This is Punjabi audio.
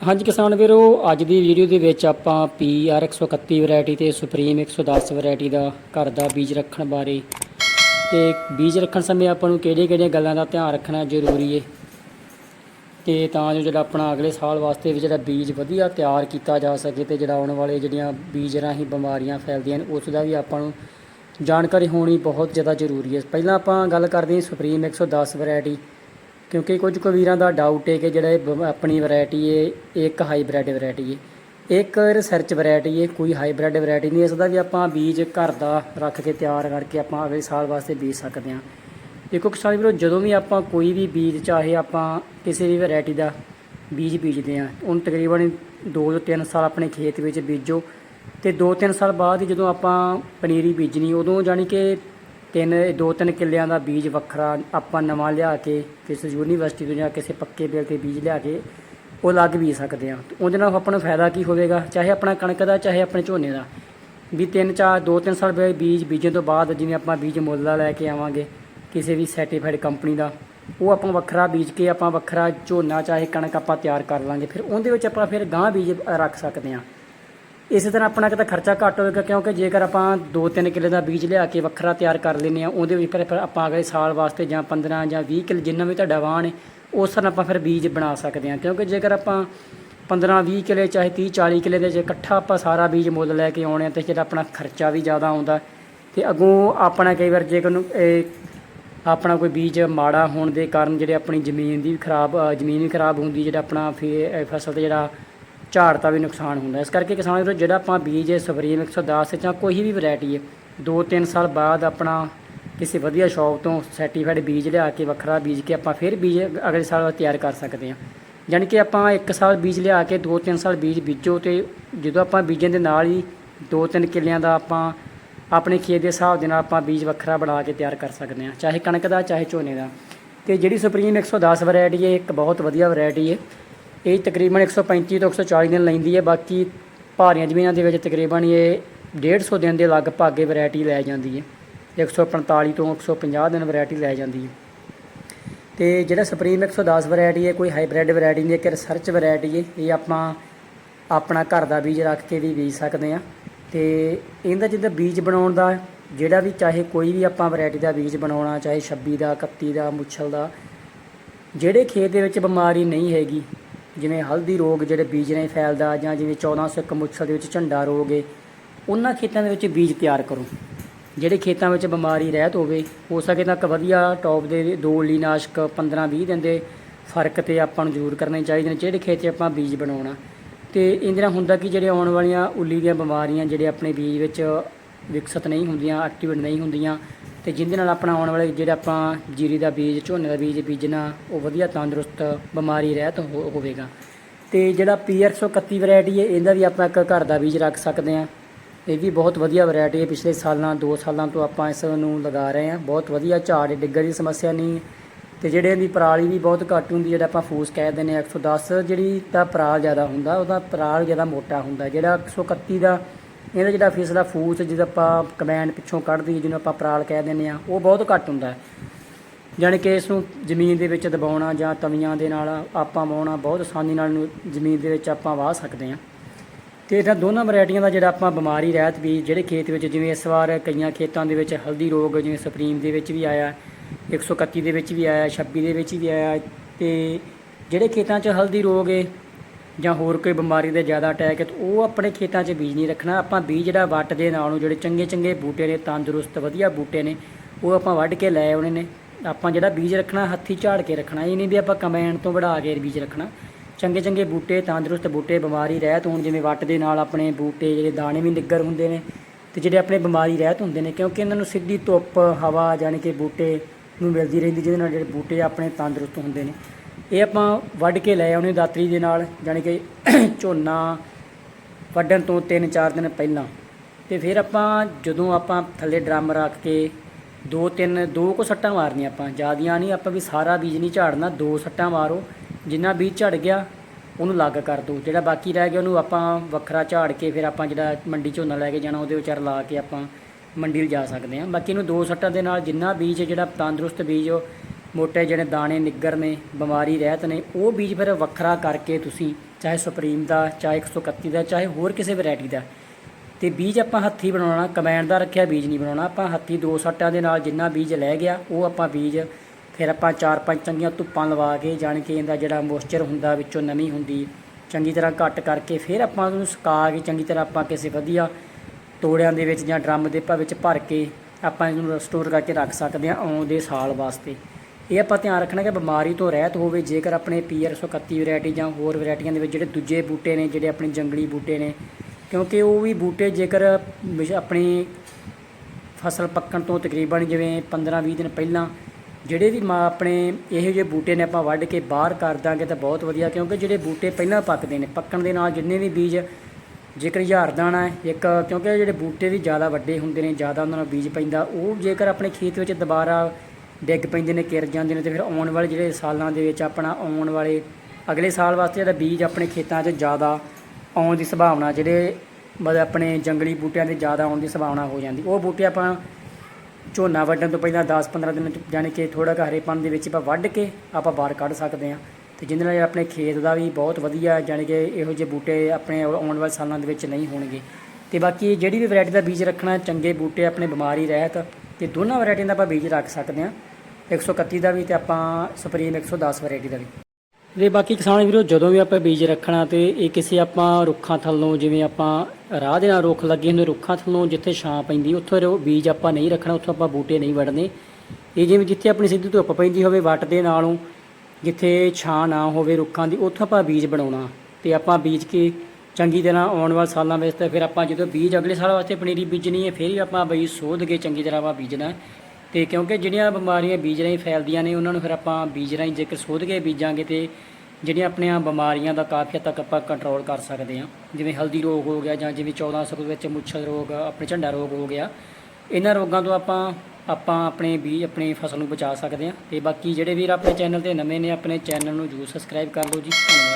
ਹਾਂਜੀ ਕਿਸਾਨ ਵੀਰੋ, ਅੱਜ ਦੀ ਵੀਡੀਓ ਦੇ ਵਿੱਚ ਆਪਾਂ PR 131 ਵੈਰਾਈਟੀ ਤੇ ਸੁਪਰੀਮ 110 ਵੈਰਾਈਟੀ ਦਾ ਘਰ ਦਾ ਬੀਜ ਰੱਖਣ ਬਾਰੇ ਤੇ ਬੀਜ ਰੱਖਣ ਸਮੇਂ ਆਪਾਂ ਨੂੰ ਕਿਹੜੀਆਂ-ਕਿਹੜੀਆਂ ਗੱਲਾਂ ਦਾ ਧਿਆਨ ਰੱਖਣਾ ਜ਼ਰੂਰੀ ਹੈ ਤੇ ਤਾਂ ਜੋ ਜਿਹੜਾ ਆਪਣਾ ਅਗਲੇ ਸਾਲ ਵਾਸਤੇ ਵੀ ਜਿਹੜਾ ਬੀਜ ਵਧੀਆ ਤਿਆਰ ਕੀਤਾ ਜਾ ਸਕੇ ਤੇ ਜਿਹੜਾ ਆਉਣ ਵਾਲੇ ਜਿਹੜੀਆਂ ਬੀਜ ਰਾਹੀਂ ਬਿਮਾਰੀਆਂ ਫੈਲਦੀਆਂ ਨੇ, ਉਸ ਦਾ ਵੀ ਆਪਾਂ ਨੂੰ ਜਾਣਕਾਰੀ ਹੋਣੀ ਬਹੁਤ ਜ਼ਿਆਦਾ ਜ਼ਰੂਰੀ ਹੈ ਪਹਿਲਾਂ ਆਪਾਂ ਗੱਲ ਕਰਦੇ ਹਾਂ ਸੁਪਰੀਮ 110 ਵੈਰਾਈਟੀ ਕਿਉਂਕਿ ਕੁਝ ਕੁ ਵੀਰਾਂ ਦਾ ਡਾਊਟ ਹੈ ਕਿ ਜਿਹੜਾ ਇਹ ਆਪਣੀ ਵੈਰਾਈਟੀ ਹੈ ਇਹ ਇੱਕ ਹਾਈਬ੍ਰਿਡ ਵੈਰਾਈਟੀ ਹੈ ਇੱਕ ਰਿਸਰਚ ਵੈਰਾਈਟੀ ਹੈ ਕੋਈ ਹਾਈਬ੍ਰਿਡ ਵੈਰਾਈਟੀ ਨਹੀਂ ਇਸ ਦਾ ਵੀ ਆਪਾਂ ਬੀਜ ਘਰ ਦਾ ਰੱਖ ਕੇ ਤਿਆਰ ਕਰਕੇ ਆਪਾਂ ਅਗਲੇ ਸਾਲ ਵਾਸਤੇ ਬੀਜ ਸਕਦੇ ਹਾਂ। ਦੇਖੋ ਕਿਸਾਨ ਵੀਰੋ, ਜਦੋਂ ਵੀ ਆਪਾਂ ਕੋਈ ਵੀ ਬੀਜ, ਚਾਹੇ ਆਪਾਂ ਕਿਸੇ ਵੀ ਵੈਰਾਈਟੀ ਦਾ ਬੀਜ ਬੀਜਦੇ ਹਾਂ ਉਹਨੂੰ ਤਕਰੀਬਨ 2 ਤੋਂ 3 ਸਾਲ ਆਪਣੇ ਖੇਤ ਵਿੱਚ ਬੀਜੋ ਤੇ 2-3 ਸਾਲ ਬਾਅਦ ਹੀ ਜਦੋਂ ਆਪਾਂ ਪਨੀਰੀ ਬੀਜਣੀ, ਉਦੋਂ ਜਾਣੀ ਕਿ ਤਿੰਨ, ਦੋ ਤਿੰਨ ਕਿੱਲਿਆਂ ਦਾ ਬੀਜ ਵੱਖਰਾ ਆਪਾਂ ਨਵਾਂ ਲਿਆ ਕੇ ਕਿਸੇ ਯੂਨੀਵਰਸਿਟੀ ਤੋਂ ਜਾਂ ਕਿਸੇ ਪੱਕੇ ਬੇਲ ਤੇ ਬੀਜ ਲਿਆ ਕੇ ਉਹ ਲੱਗ ਬੀਜ ਸਕਦੇ ਆ ਉਹਦੇ ਨਾਲ ਆਪਾਂ ਨੂੰ ਫਾਇਦਾ ਕੀ ਹੋਵੇਗਾ? ਚਾਹੇ ਆਪਣਾ ਕਣਕ ਦਾ, ਚਾਹੇ ਆਪਣੇ ਝੋਨੇ ਦਾ। ਵੀ ਤਿੰਨ, ਚਾਰ, ਦੋ, ਤਿੰਨ ਸਾਲ ਬੀਜ ਬੀਜਣ ਤੋਂ ਬਾਅਦ ਜਿਵੇਂ ਆਪਾਂ ਬੀਜ ਮੁੱਲ ਦਾ ਲੈ ਕੇ ਆਵਾਂਗੇ, ਕਿਸੇ ਵੀ ਸਰਟੀਫਾਈਡ ਕੰਪਨੀ ਦਾ, ਉਹ ਆਪਾਂ ਵੱਖਰਾ ਬੀਜ ਕੇ ਆਪਾਂ ਵੱਖਰਾ ਝੋਨਾ, ਚਾਹੇ ਕਣਕ ਆਪਾਂ ਤਿਆਰ ਕਰ ਲਾਂਗੇ, ਫਿਰ ਉਹਦੇ ਵਿੱਚ ਆਪਾਂ ਫਿਰ ਗਾਂ ਬੀਜ ਰੱਖ ਸਕਦੇ ਹਾਂ। ਇਸੇ ਤਰ੍ਹਾਂ ਆਪਣਾ ਕਿਤੇ ਖਰਚਾ ਘੱਟ ਹੋਵੇਗਾ, ਕਿਉਂਕਿ ਜੇਕਰ ਆਪਾਂ 2-3 ਕਿੱਲੇ ਦਾ ਬੀਜ ਲਿਆ ਕੇ ਵੱਖਰਾ ਤਿਆਰ ਕਰ ਲੈਂਦੇ ਆ ਉਹਦੇ ਵਿੱਚ ਫਿਰ ਫਿਰ ਆਪਾਂ ਅਗਲੇ ਸਾਲ ਵਾਸਤੇ ਜਾਂ 15 ਜਾਂ 20 ਕਿੱਲੇ ਜਿੰਨਾ ਵੀ ਤੁਹਾਡਾ ਵਾਹਣ ਹੈ, ਉਸ ਤਰ੍ਹਾਂ ਆਪਾਂ ਫਿਰ ਬੀਜ ਬਣਾ ਸਕਦੇ ਹਾਂ। ਕਿਉਂਕਿ ਜੇਕਰ ਆਪਾਂ 15-20 ਕਿੱਲੇ ਚਾਹੇ 30-40 ਕਿੱਲੇ ਦੇ ਜੇ ਇਕੱਠਾ ਆਪਾਂ ਸਾਰਾ ਬੀਜ ਮੁੱਲ ਲੈ ਕੇ ਆਉਣੇ ਆ ਤੇ ਜਿਹੜਾ ਆਪਣਾ ਖਰਚਾ ਵੀ ਜ਼ਿਆਦਾ ਆਉਂਦਾ। ਤੇ ਅੱਗੋਂ ਆਪਣਾ ਕਈ ਵਾਰ ਜੇ ਨੂੰ ਆਪਣਾ ਕੋਈ ਬੀਜ ਮਾੜਾ ਹੋਣ ਦੇ ਕਾਰਨ ਜਿਹੜੇ ਆਪਣੀ ਜ਼ਮੀਨ ਦੀ ਵੀ ਖਰਾਬ ਜ਼ਮੀਨ ਵੀ ਖਰਾਬ ਹੁੰਦੀ, ਜਿਹੜਾ ਆਪਣਾ ਫੇ- ਫਸਲ ਤੇ ਜਿਹੜਾ ਝਾੜ ਦਾ ਵੀ ਨੁਕਸਾਨ ਹੁੰਦਾ ਇਸ ਕਰਕੇ ਕਿਸਾਨ ਵੀਰੋ, ਜਿਹੜਾ ਆਪਾਂ ਬੀਜ ਹੈ ਸੁਪਰੀਮ 110 ਜਾਂ ਕੋਈ ਵੀ ਵੈਰਾਈਟੀ ਹੈ 2-3 ਸਾਲ ਬਾਅਦ ਆਪਣਾ ਕਿਸੇ ਵਧੀਆ ਸ਼ੌਪ ਤੋਂ ਸਰਟੀਫਾਈਡ ਬੀਜ ਲਿਆ ਕੇ, ਵੱਖਰਾ ਬੀਜ ਕੇ ਆਪਾਂ ਫਿਰ ਬੀਜ ਅਗਲੇ ਸਾਲ ਤਿਆਰ ਕਰ ਸਕਦੇ ਹਾਂ। ਯਾਨੀ ਕਿ ਆਪਾਂ 1 ਸਾਲ ਬੀਜ ਲਿਆ ਕੇ 2-3 ਸਾਲ ਬੀਜ ਬੀਜੋ ਤੇ ਜਦੋਂ ਆਪਾਂ ਬੀਜਣ ਦੇ ਨਾਲ ਹੀ 2-3 ਕਿੱਲਿਆਂ ਦਾ ਆਪਾਂ ਆਪਣੇ ਖੇਤ ਦੇ ਹਿਸਾਬ ਦੇ ਨਾਲ ਆਪਾਂ ਬੀਜ ਵੱਖਰਾ ਬਣਾ ਕੇ ਤਿਆਰ ਕਰ ਸਕਦੇ ਹਾਂ, ਚਾਹੇ ਕਣਕ ਦਾ, ਚਾਹੇ ਝੋਨੇ ਦਾ। ਤੇ ਜਿਹੜੀ ਸੁਪਰੀਮ 110 ਵੈਰਾਈਟੀ ਹੈ, ਇੱਕ ਬਹੁਤ ਵਧੀਆ ਵੈਰਾਈਟੀ ਹੈ। ਇਹ ਤਕਰੀਬਨ 135 ਤੋਂ 140 ਦਿਨ ਲੈਂਦੀ ਹੈ, ਬਾਕੀ ਭਾਰੀਆਂ ਜ਼ਮੀਨਾਂ ਦੇ ਵਿੱਚ ਤਕਰੀਬਨ ਇਹ 150 ਦਿਨ ਦੇ ਲਗਭਗ ਇਹ ਵੈਰਾਈਟੀ ਲੈ ਜਾਂਦੀ ਹੈ। 145 ਤੋਂ 150 ਦਿਨ ਵੈਰਾਈਟੀ ਲੈ ਜਾਂਦੀ ਹੈ। ਤੇ ਜਿਹੜਾ ਸੁਪਰੀਮ 110 ਵੈਰਾਈਟੀ ਹੈ, ਕੋਈ ਹਾਈਬ੍ਰਿਡ ਵੈਰਾਈਟੀ ਨਹੀਂ ਹੈ ਕਿ ਰਿਸਰਚ ਵੈਰਾਈਟੀ ਹੈ, ਇਹ ਆਪਾਂ ਆਪਣਾ ਘਰ ਦਾ ਬੀਜ ਰੱਖ ਕੇ ਵੀ ਬੀਜ ਸਕਦੇ ਆ ਤੇ ਇਹਦਾ ਜਿੱਦਾਂ ਬੀਜ ਬਣਾਉਣ ਦਾ ਜਿਹੜਾ ਵੀ ਚਾਹੇ ਕੋਈ ਵੀ ਆਪਾਂ ਵੈਰਾਈਟੀ ਦਾ ਬੀਜ ਬਣਾਉਣਾ, ਚਾਹੇ 26 ਦਾ 31 ਦਾ, ਮੁੱਛਲ ਦਾ, ਜਿਹੜੇ ਖੇਤ ਦੇ ਵਿੱਚ ਬਿਮਾਰੀ ਨਹੀਂ ਹੈਗੀ ਜਿਵੇਂ ਹਲਦੀ ਰੋਗ ਜਿਹੜੇ ਬੀਜ ਨਹੀਂ ਫੈਲਦਾ ਜਾਂ ਜਿਵੇਂ 1401 ਮੁੱਛਲ ਦੇ ਵਿੱਚ ਝੰਡਾ ਰੋਗ ਹੈ ਉਹਨਾਂ ਖੇਤਾਂ ਦੇ ਵਿੱਚ ਬੀਜ ਤਿਆਰ ਕਰੋ। ਜਿਹੜੇ ਖੇਤਾਂ ਵਿੱਚ ਬਿਮਾਰੀ ਰਹਿਤ ਹੋਵੇ, ਹੋ ਸਕੇ ਤਾਂ ਇੱਕ ਵਧੀਆ ਟੌਪ ਦੇ ਦੋ ਲੀਨਾਸ਼ਕ 15-20 ਦਿਨ ਦੇ ਫ਼ਰਕ ਤੇ ਆਪਾਂ ਨੂੰ ਜ਼ਰੂਰ ਕਰਨੇ ਚਾਹੀਦੇ ਨੇ, ਜਿਹੜੇ ਖੇਤ 'ਚ ਆਪਾਂ ਬੀਜ ਬਣਾਉਣਾ। ਤੇ ਇਹਦੇ ਨਾਲ ਹੁੰਦਾ ਕਿ ਜਿਹੜੇ ਆਉਣ ਵਾਲੀਆਂ ਉੱਲੀ ਦੀਆਂ ਬਿਮਾਰੀਆਂ ਜਿਹੜੇ ਆਪਣੇ ਬੀਜ ਵਿੱਚ ਵਿਕਸਿਤ ਨਹੀਂ ਹੁੰਦੀਆਂ ਐਕਟੀਵੇਟ ਨਹੀਂ ਹੁੰਦੀਆਂ ਤੇ ਜਿਹਦੇ ਨਾਲ ਆਪਣਾ ਆਉਣ ਵਾਲੇ ਜਿਹੜਾ ਆਪਾਂ ਜੀਰੀ ਦਾ ਬੀਜ, ਝੋਨੇ ਦਾ ਬੀਜ ਬੀਜਣਾ, ਉਹ ਵਧੀਆ ਤੰਦਰੁਸਤ, ਬਿਮਾਰੀ ਰਹਿਤ ਹੋ- ਹੋਵੇਗਾ। ਤੇ ਜਿਹੜਾ ਪੀਆਰ 131 ਵੈਰਾਈਟੀ ਹੈ, ਇਹਦਾ ਵੀ ਆਪਾਂ ਇੱਕ ਘਰ ਦਾ ਬੀਜ ਰੱਖ ਸਕਦੇ ਹਾਂ। ਇਹ ਵੀ ਬਹੁਤ ਵਧੀਆ ਵੈਰਾਈਟੀ ਹੈ। ਪਿਛਲੇ ਸਾਲਾਂ 2 ਸਾਲਾਂ ਤੋਂ ਆਪਾਂ ਇਸ ਨੂੰ ਲਗਾ ਰਹੇ ਹਾਂ। ਬਹੁਤ ਵਧੀਆ ਝਾੜ ਡਿੱਗਣ ਦੀ ਸਮੱਸਿਆ ਨਹੀਂ ਤੇ ਜਿਹੜੇ ਇਹਦੀ ਪਰਾਲੀ ਵੀ ਬਹੁਤ ਘੱਟ ਹੁੰਦੀ ਜਿਹੜਾ ਆਪਾਂ ਫੂਸ ਕਹਿ ਦਿੰਦੇ ਹਾਂ 110 ਜਿਹੜੀ ਤਾਂ ਪਰਾਲ ਜ਼ਿਆਦਾ ਹੁੰਦਾ, ਉਹਦਾ ਪਰਾਲ ਜ਼ਿਆਦਾ ਮੋਟਾ ਹੁੰਦਾ। ਜਿਹੜਾ 131 ਦਾ ਇਹਦਾ ਜਿਹੜਾ ਫਿਸਲਾ ਫੂਸ ਜਿਹਦਾ ਆਪਾਂ ਕਮੈਂਡ ਪਿੱਛੋਂ ਕੱਢਦੀ ਜਿਹਨੂੰ ਆਪਾਂ ਪਰਾਲ ਕਹਿ ਦਿੰਦੇ ਆ ਉਹ ਬਹੁਤ ਘੱਟ ਹੁੰਦਾ ਹੈ। ਜਾਣੀ ਕਿ ਇਸ ਨੂੰ ਜ਼ਮੀਨ ਦੇ ਵਿੱਚ ਦਬਾਉਣਾ ਜਾਂ ਤਵੀਆਂ ਦੇ ਨਾਲ ਆਪਾਂ ਵਾਹੁਣਾ ਬਹੁਤ ਆਸਾਨੀ ਨਾਲ ਨੂੰ ਜ਼ਮੀਨ ਦੇ ਵਿੱਚ ਆਪਾਂ ਵਾਹ ਸਕਦੇ ਹਾਂ। ਤੇ ਇਹਨਾਂ ਦੋਨਾਂ ਵੈਰਾਈਟੀਆਂ ਦਾ ਜਿਹੜਾ ਆਪਾਂ ਬਿਮਾਰੀ, ਰਹਿਤ ਵੀ ਜਿਹੜੇ ਖੇਤ ਵਿੱਚ ਜਿਵੇਂ ਇਸ ਵਾਰ ਕਈਆਂ ਖੇਤਾਂ ਦੇ ਵਿੱਚ ਹਲਦੀ ਰੋਗ ਜਿਵੇਂ ਸੁਪਰੀਮ ਦੇ ਵਿੱਚ ਵੀ ਆਇਆ 131 ਦੇ ਵਿੱਚ ਵੀ ਆਇਆ 26 ਦੇ ਵਿੱਚ ਵੀ ਆਇਆ ਤੇ ਜਿਹੜੇ ਖੇਤਾਂ 'ਚ ਹਲਦੀ ਰੋਗ ਏ ਜਾਂ ਹੋਰ ਕੋਈ ਬਿਮਾਰੀ ਦੇ ਜ਼ਿਆਦਾ ਅਟੈਕ ਹੈ ਤਾਂ ਉਹ ਆਪਣੇ ਖੇਤਾਂ 'ਚ ਬੀਜ ਨਹੀਂ ਰੱਖਣਾ। ਆਪਾਂ ਬੀਜ ਜਿਹੜਾ ਵੱਟ ਦੇ ਨਾਲੋਂ ਜਿਹੜੇ ਚੰਗੇ ਚੰਗੇ ਬੂਟੇ ਨੇ, ਤੰਦਰੁਸਤ ਵਧੀਆ ਬੂਟੇ ਨੇ, ਉਹ ਆਪਾਂ ਵੱਢ ਕੇ ਲੈ ਆਉਣੇ ਨੇ। ਆਪਾਂ ਜਿਹੜਾ ਬੀਜ ਰੱਖਣਾ, ਹੱਥੀ ਝਾੜ ਕੇ ਰੱਖਣਾ। ਇਹ ਨਹੀਂ ਵੀ ਆਪਾਂ ਕੰਬਾਈਨ ਤੋਂ ਵੜਾ ਕੇ ਬੀਜ ਰੱਖਣਾ। ਚੰਗੇ ਚੰਗੇ ਬੂਟੇ, ਤੰਦਰੁਸਤ ਬੂਟੇ, ਬਿਮਾਰੀ ਰਹਿਤ ਹੋਣ, ਜਿਵੇਂ ਵੱਟ ਦੇ ਨਾਲ ਆਪਣੇ ਬੂਟੇ ਜਿਹੜੇ ਦਾਣੇ ਵੀ ਨਿੱਗਰ ਹੁੰਦੇ ਨੇ ਤੇ ਜਿਹੜੇ ਆਪਣੇ ਬਿਮਾਰੀ ਰਹਿਤ ਹੁੰਦੇ ਨੇ, ਕਿਉਂਕਿ ਇਹਨਾਂ ਨੂੰ ਸਿੱਧੀ ਧੁੱਪ, ਹਵਾ ਜਾਣੀ ਕਿ ਬੂਟੇ ਨੂੰ ਮਿਲਦੀ ਰਹਿੰਦੀ, ਜਿਹਦੇ ਨਾਲ ਜਿਹੜੇ ਬੂਟੇ ਆਪਣੇ ਤੰਦਰੁਸਤ ਹੁੰਦੇ ਨੇ। ਇਹ ਆਪਾਂ ਵੱਢ ਕੇ ਲੈ ਆਉਣੇ ਦਾਤਰੀ ਦੇ ਨਾਲ, ਜਾਣੀ ਕਿ ਝੋਨਾ ਵੱਢਣ ਤੋਂ 3-4 ਦਿਨ ਪਹਿਲਾਂ। ਤੇ ਫਿਰ ਆਪਾਂ ਜਦੋਂ ਆਪਾਂ ਥੱਲੇ ਡਰਮ ਰੱਖ ਕੇ ਦੋ ਤਿੰਨ, ਦੋ ਕੁ ਸੱਟਾਂ ਮਾਰਨੀਆਂ ਆਪਾਂ। ਜਿਆਦੀਆਂ ਨਹੀਂ, ਆਪਾਂ ਵੀ ਸਾਰਾ ਬੀਜ ਨਹੀਂ ਝਾੜਨਾ, ਦੋ ਸੱਟਾਂ ਮਾਰੋ। ਜਿੰਨਾ ਬੀਜ ਝੜ ਗਿਆ, ਉਹਨੂੰ ਲੱਗ ਕਰ ਦਿਓ ਜਿਹੜਾ ਬਾਕੀ ਰਹਿ ਗਿਆ, ਉਹਨੂੰ ਆਪਾਂ ਵੱਖਰਾ ਝਾੜ ਕੇ ਫਿਰ ਆਪਾਂ ਜਿਹੜਾ ਮੰਡੀ ਝੋਨਾ ਲੈ ਕੇ ਜਾਣਾ, ਉਹਦੇ ਵਿਚਾਰ ਲਾ ਕੇ ਆਪਾਂ ਮੰਡੀ ਲਿਜਾ ਸਕਦੇ ਹਾਂ। ਬਾਕੀ ਇਹਨੂੰ ਦੋ ਸੱਟਾਂ ਦੇ ਨਾਲ ਜਿੰਨਾ ਬੀਜ ਜਿਹੜਾ ਤੰਦਰੁਸਤ ਬੀਜ ਉਹ ਮੋਟੇ ਜਿਹੜੇ ਦਾਣੇ, ਨਿੱਗਰ ਨੇ, ਬਿਮਾਰੀ, ਰਹਿਤ ਨੇ, ਉਹ ਬੀਜ ਫਿਰ ਵੱਖਰਾ ਕਰਕੇ ਤੁਸੀਂ ਚਾਹੇ ਸੁਪਰੀਮ ਦਾ, ਚਾਹੇ 131 ਦਾ, ਚਾਹੇ ਹੋਰ ਕਿਸੇ ਵੈਰਾਈਟੀ ਦਾ। ਤੇ ਬੀਜ ਆਪਾਂ ਹੱਥੀ ਬਣਾਉਣਾ ਕਮੈਂਡ ਦਾ ਰੱਖਿਆ ਬੀਜ ਨਹੀਂ ਬਣਾਉਣਾ। ਆਪਾਂ ਹੱਥੀ ਦੋ ਸੱਟਾਂ ਦੇ ਨਾਲ ਜਿੰਨਾ ਬੀਜ ਲੈ ਗਿਆ, ਉਹ ਆਪਾਂ ਬੀਜ ਫਿਰ ਆਪਾਂ ਚਾਰ ਪੰਜ ਚੰਗੀਆਂ ਧੁੱਪਾਂ ਲਵਾ ਕੇ, ਜਾਣ ਕੇ ਇਹਦਾ ਜਿਹੜਾ ਮੋਇਸਚਰ ਹੁੰਦਾ, ਵਿੱਚੋਂ ਨਮੀ ਹੁੰਦੀ, ਚੰਗੀ ਤਰ੍ਹਾਂ ਘੱਟ ਕਰਕੇ ਫਿਰ ਆਪਾਂ ਉਹਨੂੰ ਸੁਕਾ ਕੇ ਚੰਗੀ ਤਰ੍ਹਾਂ ਆਪਾਂ ਕਿਸੇ ਵਧੀਆ ਤੋੜਿਆਂ ਦੇ ਵਿੱਚ ਜਾਂ ਡਰਮ ਦੇ ਵਿੱਚ ਭਰ ਕੇ ਆਪਾਂ ਇਹਨੂੰ ਸਟੋਰ ਕਰਕੇ ਰੱਖ ਸਕਦੇ ਹਾਂ ਆਉਂਦੇ ਸਾਲ ਵਾਸਤੇ। ਇਹ ਆਪਾਂ ਧਿਆਨ ਰੱਖਣਾ ਕਿ ਬਿਮਾਰੀ ਤੋਂ ਰਹਿਤ ਹੋਵੇ, ਜੇਕਰ ਆਪਣੇ ਪੀਆਰ 131 ਵੈਰਾਈਟੀ ਜਾਂ ਹੋਰ ਵੈਰਾਈਟੀਆਂ ਦੇ ਵਿੱਚ ਜਿਹੜੇ ਦੂਜੇ ਬੂਟੇ ਨੇ, ਜਿਹੜੇ ਆਪਣੇ ਜੰਗਲੀ ਬੂਟੇ ਨੇ, ਕਿਉਂਕਿ ਉਹ ਵੀ ਬੂਟੇ ਜੇਕਰ ਆਪਣੀ ਫਸਲ ਪੱਕਣ ਤੋਂ ਤਕਰੀਬਨ ਜਿਵੇਂ 15-20 ਦਿਨ ਪਹਿਲਾਂ, ਜਿਹੜੇ ਵੀ ਮਾ ਆਪਣੇ ਇਹੋ ਜਿਹੇ ਬੂਟੇ ਨੇ ਆਪਾਂ ਵੱਢ ਕੇ ਬਾਹਰ ਕਰ ਦਾਂਗੇ ਤਾਂ ਬਹੁਤ ਵਧੀਆ, ਕਿਉਂਕਿ ਜਿਹੜੇ ਬੂਟੇ ਪਹਿਲਾਂ ਪੱਕਦੇ ਨੇ, ਪੱਕਣ ਦੇ ਨਾਲ ਜਿੰਨੇ ਵੀ ਬੀਜ, ਜੇਕਰ ਹਜ਼ਾਰ ਦਾਣਾ ਇੱਕ ਕਿਉਂਕਿ ਜਿਹੜੇ ਬੂਟੇ ਵੀ ਜ਼ਿਆਦਾ ਵੱਡੇ ਹੁੰਦੇ ਨੇ, ਜ਼ਿਆਦਾ ਉਹਨਾਂ ਨਾਲ ਬੀਜ ਪੈਂਦਾ, ਉਹ ਜੇਕਰ ਆਪਣੇ ਖੇਤ ਵਿੱਚ ਦੁਬਾਰਾ ਡਿੱਗ ਪੈਂਦੇ ਨੇ, ਕਿਰ ਜਾਂਦੇ ਨੇ ਤੇ ਫਿਰ ਆਉਣ ਵਾਲੇ ਜਿਹੜੇ ਸਾਲਾਂ ਦੇ ਵਿੱਚ ਆਪਣਾ ਆਉਣ ਵਾਲੇ ਅਗਲੇ ਸਾਲ ਵਾਸਤੇ ਜਿਹੜਾ ਬੀਜ ਆਪਣੇ ਖੇਤਾਂ 'ਚ ਜ਼ਿਆਦਾ ਆਉਣ ਦੀ ਸੰਭਾਵਨਾ, ਜਿਹੜੇ ਮਤਲਬ ਆਪਣੇ ਜੰਗਲੀ ਬੂਟਿਆਂ ਦੇ ਜ਼ਿਆਦਾ ਆਉਣ ਦੀ ਸੰਭਾਵਨਾ ਹੋ ਜਾਂਦੀ। ਉਹ ਬੂਟੇ ਆਪਾਂ ਝੋਨਾ ਵੱਢਣ ਤੋਂ ਪਹਿਲਾਂ 10-15 ਦਿਨ ਜਾਣੀ ਕਿ ਥੋੜਾ ਕੁ ਹਰੇਪਣ ਦੇ ਵਿੱਚ ਆਪਾਂ ਵੱਢ ਕੇ ਆਪਾਂ ਬਾਹਰ ਕੱਢ ਸਕਦੇ ਹਾਂ। ਤੇ ਜਿਹਦੇ ਨਾਲ ਆਪਣੇ ਖੇਤ ਦਾ ਵੀ ਬਹੁਤ ਵਧੀਆ ਜਾਣੀ ਕਿ ਇਹੋ ਜਿਹੇ ਬੂਟੇ ਆਪਣੇ ਆਉਣ ਵਾਲੇ ਸਾਲਾਂ ਦੇ ਵਿੱਚ ਨਹੀਂ ਹੋਣਗੇ। ਤੇ ਬਾਕੀ ਜਿਹੜੀ ਵੀ ਵੈਰਾਈਟੀ ਦਾ ਬੀਜ ਰੱਖਣਾ, ਚੰਗੇ ਬੂਟੇ, ਆਪਣੇ ਬਿਮਾਰੀ ਰਹਿਤ ਤੇ ਦੋਨਾਂ ਵੈਰਾਈਟੀਆਂ ਦਾ ਆਪਾਂ ਬੀਜ ਰੱਖ ਸਕਦੇ ਹਾਂ। 131 ਦਾ ਵੀ ਤੇ ਆਪਾਂ ਸੁਪਰੀਮ 110 ਵੈਰਾਈਟੀ ਦਾ ਵੀ। ਤੇ ਬਾਕੀ ਕਿਸਾਨ ਵੀਰੋ, ਜਦੋਂ ਵੀ ਆਪਾਂ ਬੀਜ ਰੱਖਣਾ ਤੇ ਇਹ ਕਿਸੇ ਆਪਾਂ ਰੁੱਖਾਂ ਥੱਲੋਂ, ਜਿਵੇਂ ਆਪਾਂ ਰਾਹ ਦੇ ਨਾਲ ਰੁੱਖ ਲੱਗੇ ਹੁੰਦੇ, ਰੁੱਖਾਂ ਥੱਲੋਂ ਜਿੱਥੇ ਛਾਂ ਪੈਂਦੀ, ਉੱਥੋਂ ਬੀਜ ਆਪਾਂ ਨਹੀਂ ਰੱਖਣਾ, ਉੱਥੋਂ ਆਪਾਂ ਬੂਟੇ ਨਹੀਂ ਵੜਨੇ ਇਹ ਜਿਵੇਂ ਜਿੱਥੇ ਆਪਣੀ ਸਿੱਧੀ ਧੁੱਪ ਪੈਂਦੀ ਹੋਵੇ, ਵੱਟ ਦੇ ਨਾਲੋਂ, ਜਿੱਥੇ ਛਾਂ ਨਾ ਹੋਵੇ ਰੁੱਖਾਂ ਦੀ, ਉੱਥੋਂ ਆਪਾਂ ਬੀਜ ਬਣਾਉਣਾ। ਤੇ ਆਪਾਂ ਬੀਜ ਕੇ ਚੰਗੀ ਤਰ੍ਹਾਂ ਆਉਣ ਵਾਲੇ ਸਾਲਾਂ ਵਿੱਚ ਤੇ ਫਿਰ ਆਪਾਂ ਜਦੋਂ ਬੀਜ ਅਗਲੇ ਸਾਲ ਵਾਸਤੇ ਪਨੀਰੀ ਬੀਜਣੀ ਹੈ, ਫਿਰ ਹੀ ਆਪਾਂ ਬਈ ਸੋਧ ਕੇ ਚੰਗੀ ਤਰ੍ਹਾਂ ਆਪਾਂ ਬੀਜਣਾ ਹੈ। ਤੇ ਕਿਉਂਕਿ ਜਿਹੜੀਆਂ ਬਿਮਾਰੀਆਂ ਬੀਜ ਰਾਹੀਂ ਫੈਲਦੀਆਂ ਨੇ, ਉਹਨਾਂ ਨੂੰ ਫਿਰ ਆਪਾਂ ਬੀਜ ਰਾਹੀਂ ਜੇਕਰ ਸੋਧ ਕੇ ਬੀਜਾਂਗੇ ਤੇ ਜਿਹੜੀਆਂ ਆਪਣੀਆਂ ਬਿਮਾਰੀਆਂ ਦਾ ਕਾਫੀ ਹੱਦ ਤੱਕ ਆਪਾਂ ਕੰਟਰੋਲ ਕਰ ਸਕਦੇ ਹਾਂ। ਜਿਵੇਂ ਹਲਦੀ ਰੋਗ ਹੋ ਗਿਆ ਜਾਂ ਜਿਵੇਂ 1400 ਦੇ ਵਿੱਚ ਮੁੱਛਰ ਰੋਗ, ਆਪਣੇ ਝੰਡਾ ਰੋਗ ਹੋ ਗਿਆ, ਇਹਨਾਂ ਰੋਗਾਂ ਤੋਂ ਆਪਾਂ ਆਪਾਂ ਆਪਣੇ ਬੀਜ, ਆਪਣੀ ਫਸਲ ਨੂੰ ਬਚਾ ਸਕਦੇ ਹਾਂ। ਤੇ ਬਾਕੀ ਜਿਹੜੇ ਵੀਰ ਆਪਣੇ ਚੈਨਲ ਤੇ ਨਵੇਂ ਨੇ, ਆਪਣੇ ਚੈਨਲ ਨੂੰ ਜਰੂਰ ਸਬਸਕ੍ਰਾਈਬ ਕਰ ਲਓ ਜੀ। ਧੰਨਵਾਦ।